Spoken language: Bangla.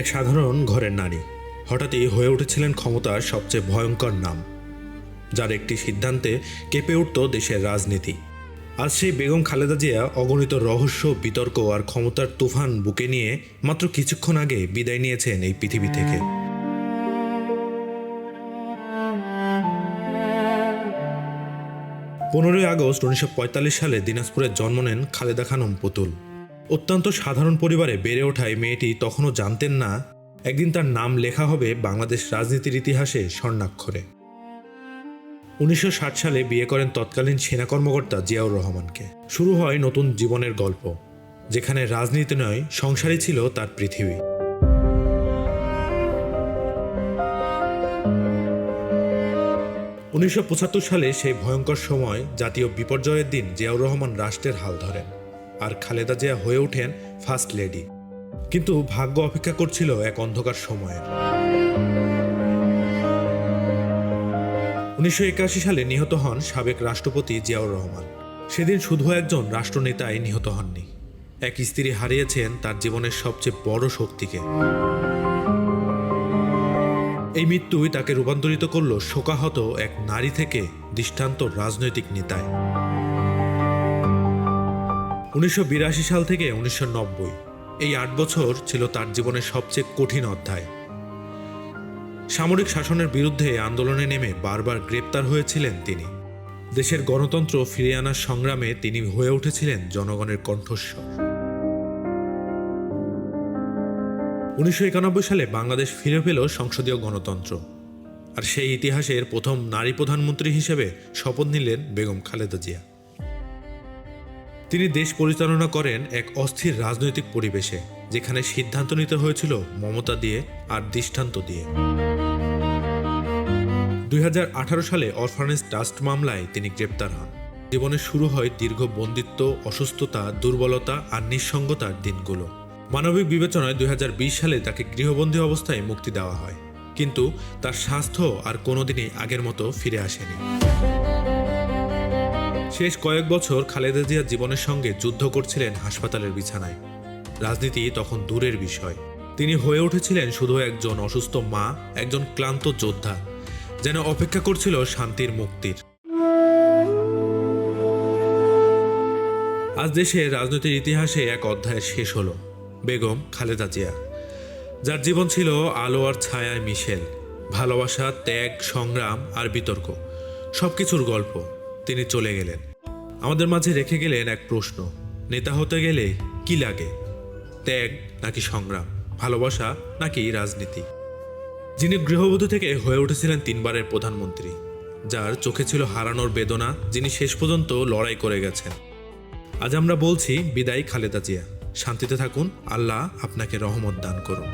এক সাধারণ ঘরের নারী। হঠাৎই হয়ে উঠেছিলেন ক্ষমতার সবচেয়ে ভয়ঙ্কর নাম, যার একটি সিদ্ধান্তে কেঁপে উঠত দেশের রাজনীতি। আজ সেই বেগম খালেদা জিয়া অগণিত রহস্য, বিতর্ক আর ক্ষমতার তুফান বুকে নিয়ে মাত্র কিছুক্ষণ আগে বিদায় নিয়েছেন এই পৃথিবী থেকে। পনেরোই আগস্ট উনিশশো পঁয়তাল্লিশ সালে দিনাজপুরে জন্ম নেন খালেদা খানম পুতুল। অত্যন্ত সাধারণ পরিবারে বেড়ে ওঠায় মেয়েটি তখনও জানতেন না, একদিন তার নাম লেখা হবে বাংলাদেশ রাজনীতির ইতিহাসে স্বর্ণাক্ষরে। উনিশশো ষাট সালে বিয়ে করেন তৎকালীন সেনা কর্মকর্তা জিয়াউর রহমানকে। শুরু হয় নতুন জীবনের গল্প, যেখানে রাজনীতি নয়, সংসারই ছিল তার পৃথিবী। উনিশশো পঁচাত্তর সালে সেই ভয়ঙ্কর সময়, জাতীয় বিপর্যয়ের দিন জিয়াউর রহমান রাষ্ট্রের হাল ধরেন। আর খালেদা জিয়া হয়ে ওঠেন ফার্স্ট লেডি। কিন্তু ভাগ্য অপেক্ষা করছিল এক অন্ধকার সময়ের। উনিশশো একাশি সালে নিহত হন সাবেক রাষ্ট্রপতি জিয়াউর রহমান। সেদিন শুধু একজন রাষ্ট্রনেতাই নিহত হননি। এক স্ত্রী হারিয়েছেন তার জীবনের সবচেয়ে বড় শক্তিকে। এই মৃত্যুই তাকে রূপান্তরিত করল শোকাহত এক নারী থেকে দৃষ্টান্ত রাজনৈতিক নেতায়। উনিশশো বিরাশি সাল থেকে উনিশশো নব্বই। এই আট বছর ছিল তার জীবনের সবচেয়ে কঠিন অধ্যায়। সামরিক শাসনের বিরুদ্ধে আন্দোলনে নেমে বারবার গ্রেপ্তার হয়েছিলেন তিনি। দেশের গণতন্ত্র ফিরিয়ে আনার সংগ্রামে তিনি হয়ে উঠেছিলেন জনগণের কণ্ঠস্বর। উনিশশো একানব্বই সালে বাংলাদেশ ফিরে পেল সংসদীয় গণতন্ত্র। আর সেই ইতিহাসের প্রথম নারী প্রধানমন্ত্রী হিসেবে শপথ নিলেন বেগম খালেদা জিয়া। তিনি দেশ পরিচালনা করেন এক অস্থির রাজনৈতিক পরিবেশে, যেখানে সিদ্ধান্ত নিতে হয়েছিল মমতা দিয়ে আর দৃষ্টান্ত দিয়ে। দুই হাজার আঠারো সালে অরফানেজ ট্রাস্ট মামলায় তিনি গ্রেপ্তার হন। জীবনে শুরু হয় দীর্ঘ বন্দিত্ব, অসুস্থতা, দুর্বলতা আর নিঃসঙ্গতার দিনগুলো। মানবিক বিবেচনায় দুই হাজার বিশ সালে তাকে গৃহবন্দী অবস্থায় মুক্তি দেওয়া হয়, কিন্তু তার স্বাস্থ্য আর কোনোদিনই আগের মতো ফিরে আসেনি। শেষ কয়েক বছর খালেদা জিয়া জীবনের সঙ্গে যুদ্ধ করছিলেন হাসপাতালের বিছানায়। রাজনীতি তখন দূরের বিষয়। তিনি হয়ে উঠেছিলেন শুধু একজন অসুস্থ মা, একজন ক্লান্ত যোদ্ধা, যেন অপেক্ষা করছিল শান্তির মুক্তির। আজ দেশে রাজনীতির ইতিহাসে এক অধ্যায় শেষ হলো, বেগম খালেদা জিয়া। যার জীবন ছিল আলো আর ছায়ায় মিশেল, ভালোবাসা, ত্যাগ, সংগ্রাম আর বিতর্ক, সবকিছুর গল্প। তিনি চলে গেলেন। আমাদের মাঝে রেখে গেলেন এক প্রশ্ন। নেতা হতে গেলে কি লাগে? ত্যাগ নাকি সংগ্রাম? ভালোবাসা নাকি রাজনীতি? যিনি গৃহবধূ থেকে হয়ে উঠেছিলেন তিনবারের প্রধানমন্ত্রী, যার চোখে ছিল হারানোর বেদনা যিনি শেষ পর্যন্ত লড়াই করে গেছেন। আজ আমরা বলছি, বিদায় খালেদা জিয়া। শান্তিতে থাকুন, আল্লাহ আপনাকে রহমত দান করুন।